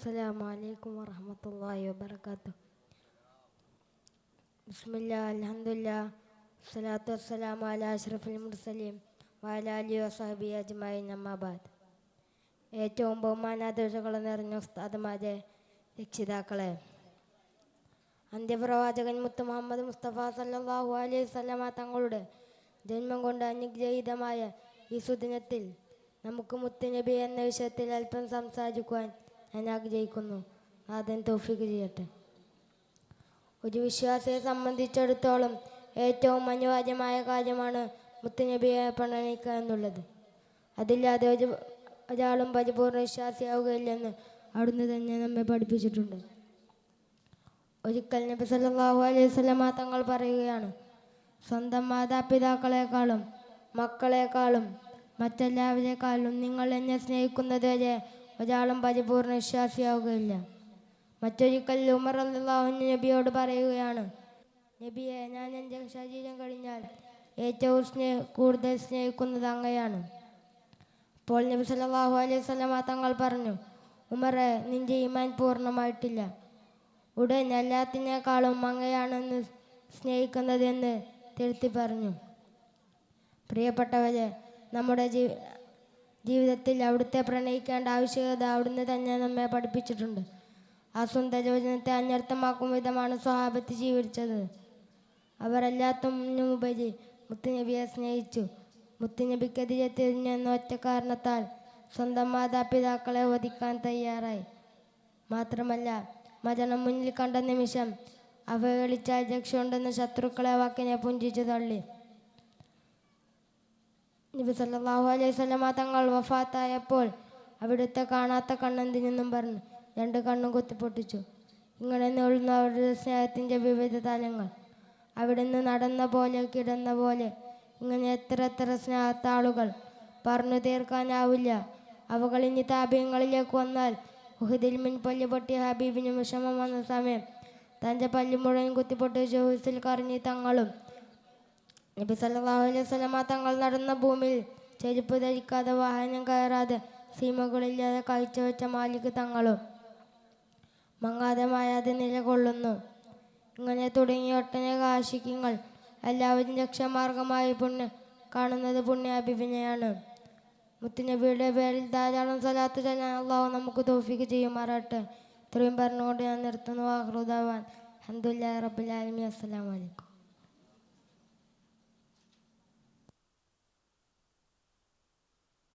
السلام عليكم ورحمة الله وبركاته بسم الله الحمد لله والصلاة والسلام على أشرف المرسلين وعلى آله وصحبه أجمعين أما بعد ഏറ്റവും ബഹുമാനാദർശകൾ നിറഞ്ഞ ഉസ്താദുമാരെ രക്ഷിതാക്കളെ അന്ത്യപ്രവാചകൻ മുത്ത് മുഹമ്മദ് മുസ്തഫ സല്ലല്ലാഹു അലൈഹി വസല്ലമ തങ്ങളുടെ ജന്മം കൊണ്ട് അനുഗ്രഹീതമായ ഈ സുദിനത്തിൽ നമുക്ക് മുത്തുനബി എന്ന വിഷയത്തിൽ അല്പം സംസാരിക്കുവാൻ ഞാൻ ആഗ്രഹിക്കുന്നു. ആദ്യം തോഫിക്ക് ചെയ്യട്ടെ. ഒരു വിശ്വാസിയെ സംബന്ധിച്ചിടത്തോളം ഏറ്റവും അനിവാര്യമായ കാര്യമാണ് മുത്തുനബിയെ പ്രണയിക്കുക എന്നുള്ളത്. അതില്ലാതെ ഒരു ഒരാളും പരിപൂർണ വിശ്വാസിയാവുകയില്ലെന്ന് അവിടുന്ന് തന്നെ നമ്മെ പഠിപ്പിച്ചിട്ടുണ്ട്. ഒരിക്കൽ നബി സല്ലാഹു അലൈഹി വസല്ലമ തങ്ങൾ പറയുകയാണ് സ്വന്തം മാതാപിതാക്കളെക്കാളും മക്കളെക്കാളും മറ്റെല്ലാവരെക്കാളും നിങ്ങൾ എന്നെ സ്നേഹിക്കുന്നത് വരെ ഒരാളും പരിപൂർണ വിശ്വാസിയാവുകയില്ല. മറ്റൊരിക്കൽ ഉമർ അള്ളാഹു നബിയോട് പറയുകയാണ് നബിയെ ഞാൻ എന്റെ ശരീരം കഴിഞ്ഞാൽ ഏറ്റവും സ്നേഹ കൂടുതൽ സ്നേഹിക്കുന്നത് അങ്ങയാണ്. അപ്പോൾ നബി സല്ലാഹു അലൈഹി സ്വലമ തങ്ങൾ പറഞ്ഞു ഉമറെ നിന്റെ ഈമാൻ പൂർണമായിട്ടില്ല. ഉടൻ എല്ലാത്തിനേക്കാളും അങ്ങയാണെന്ന് സ്നേഹിക്കുന്നതെന്ന് തിരുത്തി പറഞ്ഞു. പ്രിയപ്പെട്ടവരെ നമ്മുടെ ജീ ജീവിതത്തിൽ അവിടുത്തെ പ്രണയിക്കേണ്ട ആവശ്യകത അവിടുന്ന് തന്നെ നമ്മെ പഠിപ്പിച്ചിട്ടുണ്ട്. ആ സുന്ദരവചനത്തെ അന്യർത്ഥമാക്കും വിധമാണ് സ്വഹാബത്ത് ജീവിച്ചത്. അവരെല്ലാത്തിനുമുപരി മുത്തുനബിയെ സ്നേഹിച്ചു. മുത്തുനബിക്കെതിരെ തിരിഞ്ഞെന്ന ഒറ്റ കാരണത്താൽ സ്വന്തം മാതാപിതാക്കളെ വധിക്കാൻ തയ്യാറായി. മാത്രമല്ല മരണം മുന്നിൽ കണ്ട നിമിഷം അവഹേളിച്ചാൽ രക്ഷയുണ്ടെന്ന് ശത്രുക്കളെ വാക്കിനെ പുഞ്ചിച്ചു തള്ളി. നബി സല്ലല്ലാഹു അലൈഹി വസല്ലമ തങ്ങൾ വഫാത്തായപ്പോൾ അവിടുത്തെ കാണാത്ത കണ്ണെന്തിനെന്നും പറഞ്ഞു രണ്ട് കണ്ണും കുത്തിപ്പൊട്ടിച്ചു. ഇങ്ങനെ നീളുന്ന അവരുടെ സ്നേഹത്തിന്റെ വിവിധ തലങ്ങൾ. അവിടുന്ന് നടന്ന പോലെ കിടന്ന പോലെ ഇങ്ങനെ എത്ര എത്ര സ്നേഹത്താളുകൾ പറഞ്ഞു തീർക്കാനാവില്ല. അവകൾ ഇനി താപ്യങ്ങളിലേക്ക് വന്നാൽ ഉഹദിൽ മുൻ പല്ല് പൊട്ടി ഹബീബിന് വിഷമം വന്ന സമയം തന്റെ പല്ല് മുഴുവൻ കുത്തിപ്പൊട്ടി ഹുസിൽ കറിഞ്ഞി തങ്ങളും നബി സല്ലല്ലാഹു അലൈഹി വസല്ലമ തങ്ങൾ നടന്ന ഭൂമിയിൽ ചെരുപ്പ് ധരിക്കാതെ വാഹനം കയറാതെ സീമകളില്ലാതെ കാഴ്ചവെച്ച മാലിക് തങ്ങളും മങ്ങാതെ മായാതെ നിലകൊള്ളുന്നു. ഇങ്ങനെ തുടങ്ങിയ ഒട്ടനേക ആശിക്യങ്ങൾ എല്ലാവരും രക്ഷാമാർഗമായി പുണ്യ കാണുന്നത് പുണ്യാഭിപിനെയാണ് മുത്തുനബിയുടെ പേരിൽ ധാരാളം സ്വലാത്ത് ചെല്ലാൻ അള്ളാഹു നമുക്ക് തോഫിക്ക് ചെയ്യുമാറാട്ടെ ഇത്രയും പറഞ്ഞുകൊണ്ട് ഞാൻ നിർത്തുന്നു. ആഹ്റുദാവാൻ അഹമ്മദില്ലാ റബ്ബുലാലമി അസ്സലാമലൈക്കും